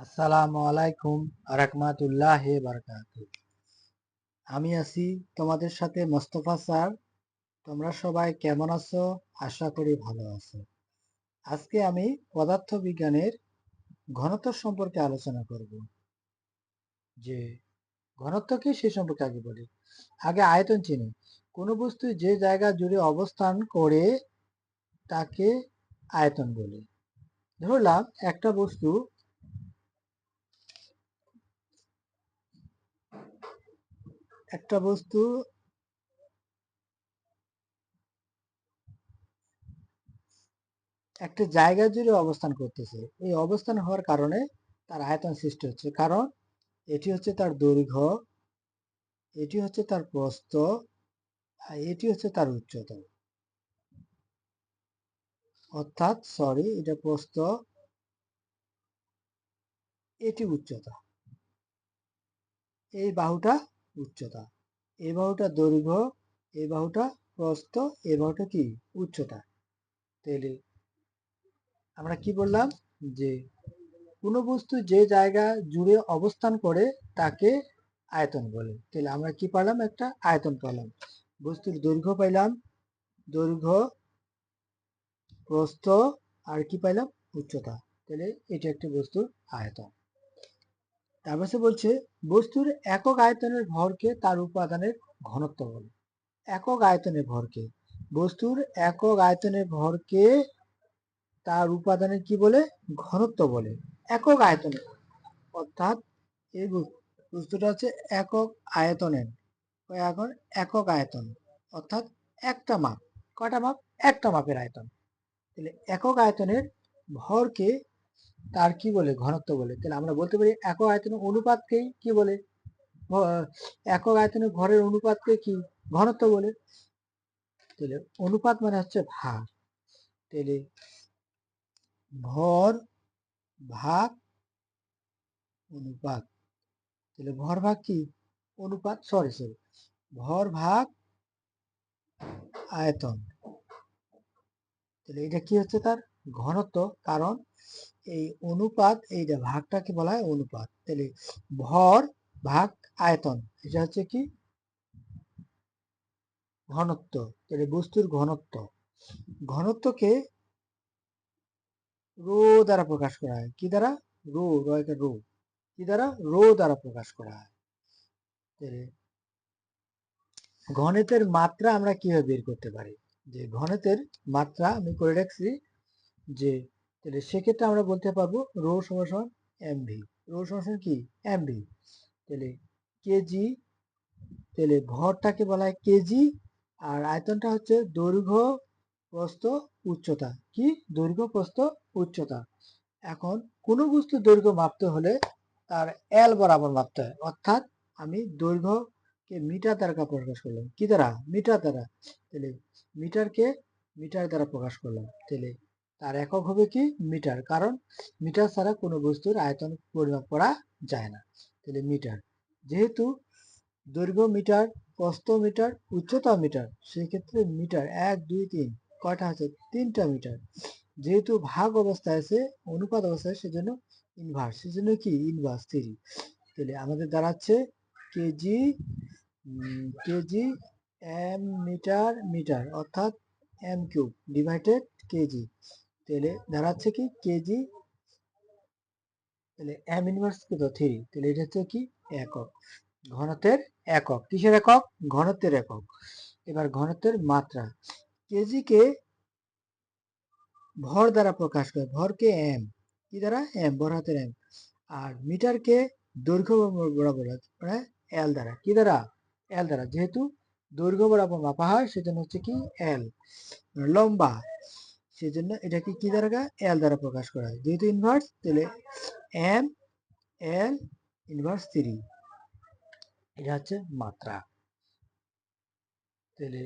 আসসালামু আলাইকুম রাহমাতুল্লাহ বারকাত আমি আছি তোমাদের সাথে মোস্তফা স্যার। তোমরা সবাই কেমন আছো? আশা করি ভালো আছো। আজকে আমি পদার্থ বিজ্ঞানের ঘনত্ব সম্পর্কে আলোচনা করব। যে ঘনত্ব কি সে সম্পর্কে আগে বলি। আগে আয়তন চিনি। কোনো বস্তু যে জায়গা জুড়ে অবস্থান করে তাকে আয়তন বলে। ধরলাম একটা বস্তু একটা বস্তু একটা জায়গা জুড়ে অবস্থান করতেছে। এই অবস্থান হওয়ার কারণে তার আয়তন সৃষ্টি হচ্ছে। কারণ এটি হচ্ছে তার দৈর্ঘ্য, এটি হচ্ছে তার প্রস্থ, আর এটি হচ্ছে তার উচ্চতা। অর্থাৎ সরি এটা প্রস্থ, এটি উচ্চতা। এই বাহুটা উচ্চতা। এ বাহুটা দৈর্ঘ্য, এ বাহুটা প্রস্থ, এ বাহুটা কি? উচ্চতা। তাহলে আমরা কি বললাম? যে কোনো বস্তু যে জায়গা জুড়ে অবস্থান করে তাকে আয়তন বলে। তাহলে আমরা কি পাইলাম একটা আয়তন পেলাম বস্তুর দৈর্ঘ্য পাইলাম, দৈর্ঘ্য, প্রস্থ, আর কি পাইলাম? উচ্চতা। তাহলে এটা একটি বস্তুর আয়তন। তারপর সে বলছে, বস্তুর একক আয়তনের ভরকে তার উপাদানের ঘনত্ব বলে। একক আয়তনের ভরকে। বস্তুর একক আয়তনের ভরকে তার উপাদানের কি বলে? ঘনত্ব বলে। একক আয়তনের অর্থাৎ এই বস্তুটা হচ্ছে একক আয়তনের। এখন একক আয়তন। অর্থাৎ একটা মাপ। কটা মাপ? একটা মাপের আয়তন। তাহলে একক আয়তনের ভরকে তার কি বলে? ঘনত্ব বলে। তাহলে আমরা বলতে পারি একক আয়তনের অনুপাতকেই কি বলে? একক আয়তনের ভরের অনুপাতকে কি? ঘনত্ব বলে। তাহলে অনুপাত মানে হচ্ছে ভাগ তাহলে ভর ভাগ অনুপাত। তাহলে ভর ভাগ কি? অনুপাত সরি সরি ভর ভাগ আয়তন। তাহলে এটা কি হচ্ছে তার? ঘনত্ব, কারণ এই অনুপাত এইটা ভাগটাকে বলা হয় অনুপাত, তাহলে ভর ভাগ আয়তন, এটা হচ্ছে কি? ঘনত্ব, তাহলে বস্তুর ঘনত্ব। ঘনত্বকে রো দ্বারা প্রকাশ করা হয়। কি দ্বারা? রো রয়কে রো। কি দ্বারা? রো দ্বারা প্রকাশ করা হয়। ঘনতের মাত্রা আমরা কীভাবে বের করতে পারি? যে ঘনতের মাত্রা আমি করে রাখছি যে তাহলে সেক্ষেত্রে আমরা বলতে পারব রো সমান এমভি। রো সমান কি? এমভি। তাহলে কেজি, তাহলে ভরটাকে বলা হয় কেজি, আর আয়তনটা হচ্ছে দৈর্ঘ্য প্রস্থ উচ্চতা। কি? দৈর্ঘ্য প্রস্থ উচ্চতা। এখন কোনো বস্তু দৈর্ঘ্য মাপতে হলে তার এল বরাবর মাপতে হয়। অর্থাৎ আমি দৈর্ঘ্যকে মিটার দ্বারা প্রকাশ করলাম। কি দ্বারা? মিটার দ্বারা। তাহলে মিটারকে মিটার দ্বারা প্রকাশ করলাম। তাহলে তার একক হবে কি? মিটার। কারণ মিটার ছাড়া কোনো বস্তুর আয়তন পরিমাপ করা যায় না। তাহলে মিটার। যেহেতু দৈর্ঘ্য মিটার, প্রস্থ মিটার, উচ্চতা মিটার সেই ক্ষেত্রে মিটার এক, দুই, তিন, কয়টা আছে? তিনটা মিটার। যেহেতু ভাগ অবস্থায় আছে, অনুপাত অবস্থায়, সেজন্য ইনভার্স সেজন্য কি? ইনভার্স থ্রি তাহলে আমাদের দাঁড়াচ্ছে kg kg m metre metre, অর্থাৎ এম কিউব ডিভাইডেড কেজি তাহলে দাঁড়াচ্ছে কি কেজি তাহলে এম ইনভার্স কত? থ্রি তাহলে এটা হচ্ছে কি একক। ঘনত্বের একক। কিসের একক? ঘনত্বের একক। এবার ঘনত্বের মাত্রা। কেজিকে ভর দ্বারা প্রকাশ করে, ভরকে এম কি দ্বারা? এম বড় হাতের এম আর মিটারকে দৈর্ঘ্য বরাবর মানে এল দ্বারা। কি দ্বারা? এল দ্বারা। যেহেতু দৈর্ঘ্য বরাবর মাপা হয়, সেজন্য হচ্ছে কি এল লম্বা। সেজন্য এটাকে কি দ্বারা এল দ্বারা প্রকাশ করা হয়। যেহেতু ইনভার্স তাহলে এম এল ইনভার্স থ্রি এটা হচ্ছে মাত্রা। তাহলে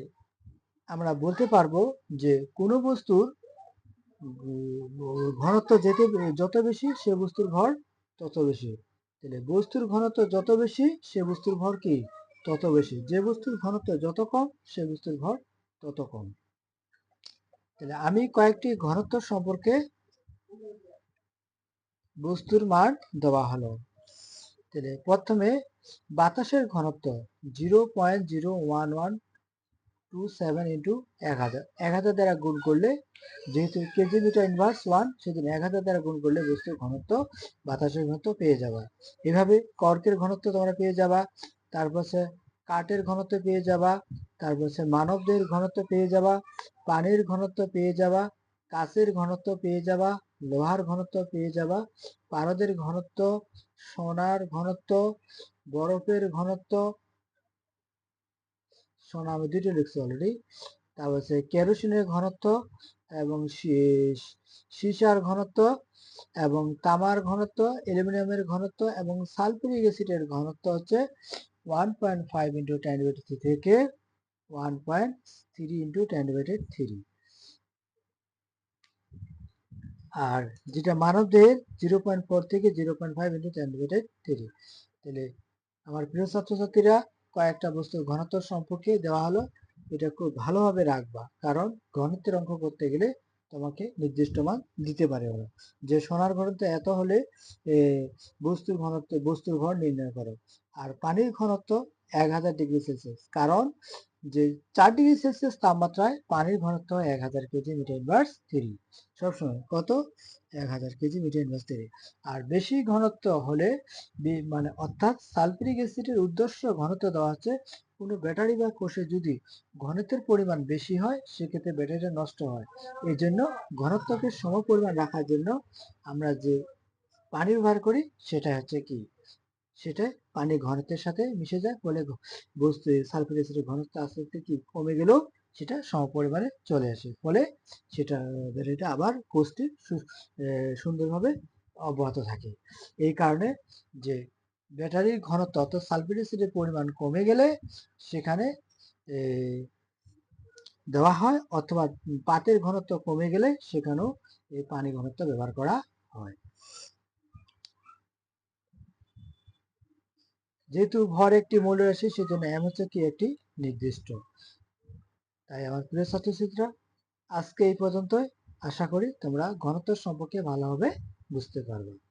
আমরা বলতে পারব যে কোনো বস্তুর ঘনত্ব যেতে, যত বেশি সে বস্তুর ভর তত বেশি। তাহলে বস্তুর ঘনত্ব যত বেশি সে বস্তুর ভর কি? তত বেশি। যে বস্তুর ঘনত্ব যত কম সে বস্তুর ভর তত কম। তাহলে আমি কয়েকটি ঘনত্ব সম্পর্কে বস্তুর মান দেওয়া হলো। তাহলে প্রথমে বাতাসের ঘনত্ব zero point zero one one two seven into এক হাজার। এক হাজার দ্বারা গুণ করলে যেহেতু কেজি মিটার ইনভার্স ওয়ান সেজন্য এক হাজার দ্বারা গুণ করলে বস্তুর ঘনত্ব বাতাসের ঘনত্ব পেয়ে যাবা। এভাবে কর্কের ঘনত্ব তোমরা পেয়ে যাবা। তারপর কাঠের ঘনত্ব পেয়ে যাবা, তারপর হচ্ছে মানবদের ঘনত্ব পেয়ে যাবা, পানির ঘনত্ব পেয়ে যাবা, কাঁচের ঘনত্ব পেয়ে যাবা, লোহার ঘনত্ব পেয়ে যাবা, পারদের ঘনত্ব, সোনার ঘনত্ব, বরফের ঘনত্ব, সোনা আমি দুটো লিখছি অলরেডি তারপর হচ্ছে কেরোসিনের ঘনত্ব এবং সীসার ঘনত্ব এবং তামার ঘনত্ব, অ্যালুমিনিয়ামের ঘনত্ব এবং সালফিউরিক অ্যাসিডের ঘনত্ব হচ্ছে one point five into ten three থেকে one point three into ten three আর যেটা মানবদের জিরো পয়েন্ট ফোর থেকে zero point five into ten three তাহলে আমার প্রিয় ছাত্রছাত্রীরা কয়েকটা বস্তুর ঘনত্ব সম্পর্কে দেওয়া হলো এটা খুব ভালোভাবে রাখবা কারণ ঘনত্বের অঙ্ক করতে গেলে তোমাকে নির্দিষ্ট মান দিতে পারে ওরা যে সোনার ঘনত্ব এত হলে বস্তুর ঘনত্ব বস্তুর ভর নির্ণয় করো আর পানির ঘনত্ব এক হাজার ডিগ্রি সেলসিয়াস। কারণ যে চার ডিগ্রি সেলসিয়াস তাপমাত্রায় পানির ঘনত্ব এক হাজার কেজি মিটার ইনভার্স থ্রি। সবসময় কত? এক হাজার কেজি মিটার ইনভার্স থ্রি। আর বেশি ঘনত্ব হলে মানে অর্থাৎ সালফিউরিক অ্যাসিডের উদ্দেশ্য ঘনত্ব দেওয়া হচ্ছে কোনো ব্যাটারি বা কোষে যদি ঘনত্বের পরিমাণ বেশি হয়, সেক্ষেত্রে ব্যাটারিটা নষ্ট হয়। এই জন্য ঘনত্বকে সম পরিমাণ রাখার জন্য আমরা যে পানি ব্যবহার করি সেটা হচ্ছে কি? সেটা পানি ঘনত্বের সাথে মিশে যায় ফলে বস্তু সালফিউরিক অ্যাসিডের ঘনত্ব আস্তে আস্তে কি কমে গেলেও সেটা সমপরিমাণে চলে আসে। ফলে সেটা ব্যাটারিটা আবার কোষটি সুন্দরভাবে অব্যাহত থাকে। এই কারণে যে ব্যাটারির ঘনত্ব অর্থাৎ সালফিউরিক অ্যাসিডের পরিমাণ কমে গেলে সেখানে দেওয়া হয় অথবা পাতের ঘনত্ব কমে গেলে সেখানেও এই পানি ঘনত্ব ব্যবহার করা হয়। যেহেতু ভর একটি মূল রাশি, সেজন্য এম হচ্ছে কি? একটি নির্দিষ্ট। তাই আমার প্রিয় ছাত্রছাত্রীরা, আজকে এই পর্যন্তই। আশা করি তোমরা ঘনত্ব সম্পর্কে ভালোভাবে বুঝতে পারবে।